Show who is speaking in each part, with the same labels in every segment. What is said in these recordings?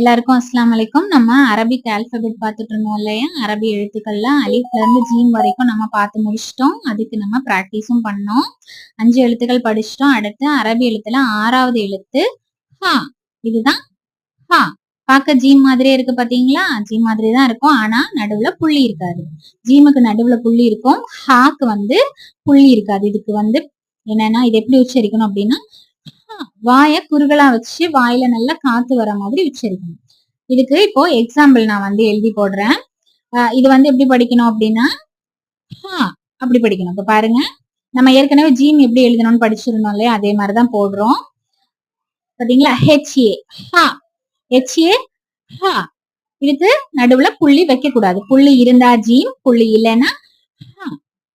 Speaker 1: எல்லாருக்கும் அஸ்லாம் வலைக்கும் நம்ம அரபிக் ஆல்பபெட் பார்த்துட்டு இருந்தோம் இல்லையா? அரபி எழுத்துக்கள்ல அலிஃப்ல இருந்து ஜீம் வரைக்கும் நம்ம பார்த்து முடிச்சிட்டோம். அதுக்கு நம்ம பிராக்டிஸும் பண்ணோம். அஞ்சு எழுத்துக்கள் படிச்சிட்டோம். அடுத்து அரபி எழுத்துல ஆறாவது எழுத்து ஹா. இதுதான் ஹா. பார்க்க ஜீம் மாதிரியே இருக்கு பாத்தீங்களா ஜீம் மாதிரி தான் இருக்கும். ஆனா நடுவுல புள்ளி இருக்காது. ஜீமுக்கு நடுவுல புள்ளி இருக்கும். ஹாக்கு வந்து புள்ளி இருக்காது. இதுக்கு வந்து என்னன்னா இது எப்படி உச்சரிக்கணும் அப்படின்னா வாய குறுகலா வச்சு வாயில நல்லா காத்து வர மாதிரி உச்சரிக்கணும். இதுக்கு இப்போ எக்ஸாம்பிள் நான் வந்து எழுதி போடுறேன். இது வந்து எப்படி படிக்கணும் அப்படின்னா அப்படி படிக்கணும். இப்ப பாருங்க நம்ம ஏற்கனவே ஜீம் எப்படி எழுதணும்னு படிச்சிருந்தோம் இல்லையா? அதே மாதிரிதான் போடுறோம். பாத்தீங்களா? ஹெச்ஏ ஹா ஹெச்ஏ ஹா. இதுக்கு நடுவுல புள்ளி வைக்க கூடாது புள்ளி இருந்தா ஜீம் புள்ளி இல்லைன்னா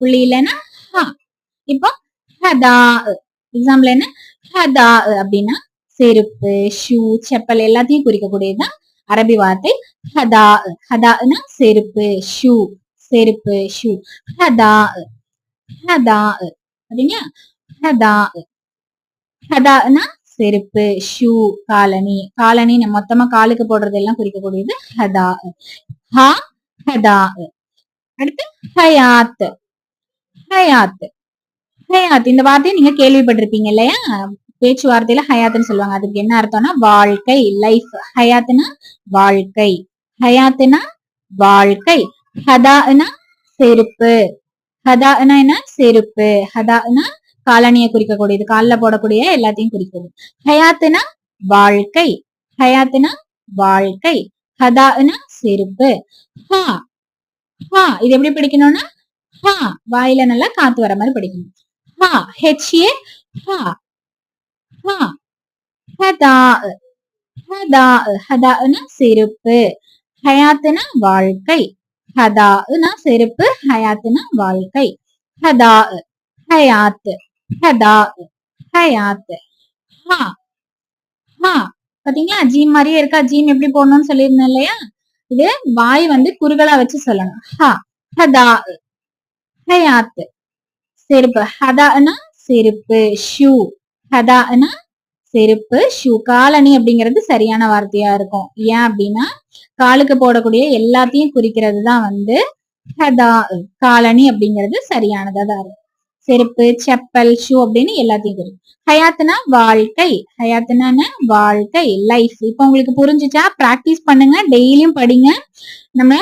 Speaker 1: புள்ளி இல்லைன்னா ஹா. இப்போ ஹதா எக்ஸாம்பிள் என்ன? ஹதா அப்படின்னா செருப்பு ஷூ செப்பல் எல்லாத்தையும் குறிக்கக்கூடியதுதான் அரபி வார்த்தை ஹதா. ஹதானா செருப்பு ஷூ செருப்பு ஷூ ஹதா ஹதா அப்படின்னா ஹதா ஹதானா செருப்பு ஷூ காலனி காலனி மொத்தமா காலுக்கு போடுறது எல்லாம் குறிக்கக்கூடியது ஹதா. ஹா ஹதா. அடுத்து ஹயாத். ஹயாத். ஹயாத் இந்த வார்த்தையை நீங்க கேள்விப்பட்டிருப்பீங்க இல்லையா? பேச்சுவார்த்தையில ஹயாத்துன்னு சொல்லுவாங்க. அதுக்கு என்ன அர்த்தம்னா வாழ்க்கை லைஃப் ஹயாத்துனா வாழ்க்கை. ஹயாத்துனா வாழ்க்கை. ஹதானா செருப்பு. ஹதானா என்ன? செருப்பு. ஹதானா காலனியை குறிக்கக்கூடியது. காலில் போடக்கூடிய எல்லாத்தையும் குறிக்கிறது. ஹயாத்துனா வாழ்க்கை. ஹயாத்துனா வாழ்க்கை. ஹதானா செருப்பு. ஹா. ஹா. இது எப்படி படிக்கணும்னா ஹா. வாயில நல்லா காத்து வர மாதிரி படிக்கணும். ஹா ஹெச்ஏ ஹதா ஹதா ஹதானா செருப்பு ஹயாத்துனா வாழ்க்கை ஹதானா செருப்பு ஹயாத்துனா வாழ்க்கை ஹதா ஹயாத் ஹதா ஹயாத் ஹா ஹா பாத்தீங்களா ஜீம் மாதிரியே இருக்கா ஜீம் எப்படி போடணும்னு சொல்லியிருந்தேன் இல்லையா? இது வாய் வந்து குறுகலா வச்சு சொல்லணும். ஹா ஹதா ஹயாத் செருப்பு. ஹதானா செருப்பு ஷூ. ஹதானா செருப்பு ஷூ. காலணி அப்படிங்கிறது சரியான வார்த்தையா இருக்கும். ஏன் அப்படின்னா காலுக்கு போடக்கூடிய எல்லாத்தையும் குறிக்கிறது தான் வந்து ஹதா காலணி அப்படிங்கிறது சரியானதா தான் இருக்கும். செருப்பு செப்பல் ஷூ அப்படின்னு எல்லாத்தையும் குறிக்கும். ஹயாத்துனா வாழ்க்கை. ஹயாத்துனா வாழ்க்கை லைஃப் இப்ப உங்களுக்கு புரிஞ்சுச்சா? பிராக்டிஸ் பண்ணுங்க. டெய்லியும் படிங்க. நம்ம